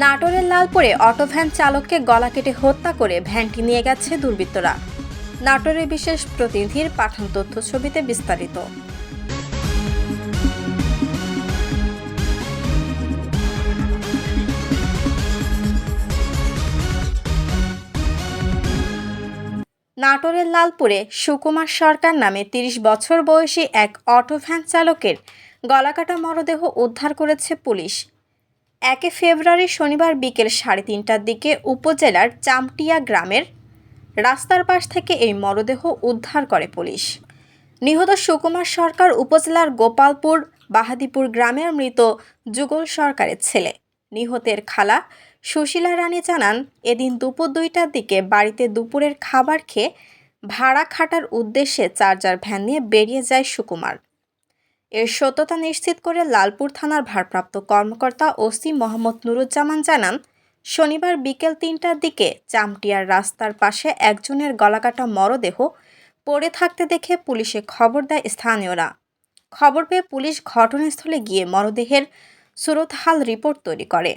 নাটোরের লালপুরে অটোভ্যান চালককে গলা কেটে হত্যা করে ভ্যানটি নিয়ে গেছে দুর্বৃত্তরা। নাটোরের বিশেষ প্রতিনিধির পাঠান তথ্য ছবিতে বিস্তারিত। নাটোরের লালপুরে সুকুমার সরকার নামে ৩০ বছর বয়সী এক অটো ভ্যান চালকের গলাকাটা মরদেহ উদ্ধার করেছে পুলিশ। একে ফেব্রুয়ারি শনিবার বিকেল সাড়ে তিনটার দিকে উপজেলার চামটিয়া গ্রামের রাস্তার পাশ থেকে এই মরদেহ উদ্ধার করে পুলিশ। নিহত সুকুমার সরকার উপজেলার গোপালপুর, বাহাদিপুর গ্রামের মৃত যুগল সরকারের ছেলে। নিহতের খালা সুশীলা রানী জানান, এদিন দুপুর দুইটার দিকে বাড়িতে দুপুরের খাবার খেয়ে ভাড়া খাটার উদ্দেশ্যে চার্জার ভ্যান নিয়ে বেরিয়ে যায় সুকুমার। এর সত্যতা নিশ্চিত করে লালপুর থানার ভারপ্রাপ্ত কর্মকর্তা ওসি মোহাম্মদ নুরুজ্জামান জানান, শনিবার বিকেল তিনটার দিকে চামটিয়ার রাস্তার পাশে একজনের গলাকাটা মরদেহ পড়ে থাকতে দেখে পুলিশে খবর দেয় স্থানীয়রা। খবর পেয়ে পুলিশ ঘটনাস্থলে গিয়ে মরদেহের সুরতহাল রিপোর্ট তৈরি করে।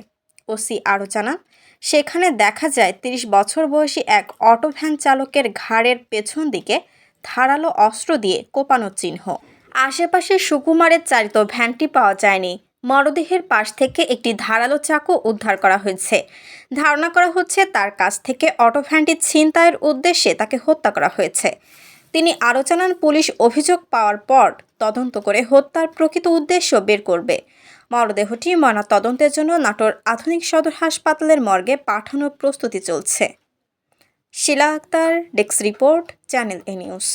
ওসি আরও জানান, সেখানে দেখা যায় ৩০ বছর বয়সী এক অটো ভ্যান চালকের ঘাড়ের পেছন দিকে ধারালো অস্ত্র দিয়ে কোপানো চিহ্ন। আশেপাশে সুকুমারের চালিত ভ্যানটি পাওয়া যায়নি। মরদেহের পাশ থেকে একটি ধারালো চাকু উদ্ধার করা হয়েছে। ধারণা করা হচ্ছে তার কাছ থেকে অটো ভ্যানটি ছিনতাইয়ের উদ্দেশ্যে তাকে হত্যা করা হয়েছে। তিনি আরও জানান, পুলিশ অভিযোগ পাওয়ার পর তদন্ত করে হত্যার প্রকৃত উদ্দেশ্য বের করবে। মরদেহটি ময়না তদন্তের জন্য নাটোর আধুনিক সদর হাসপাতালের মর্গে পাঠানোর প্রস্তুতি চলছে। Shila Akhtar, desk report, channel A news.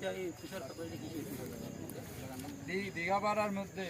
এই তুষার এটা। দীঘাপাড়ার মধ্যে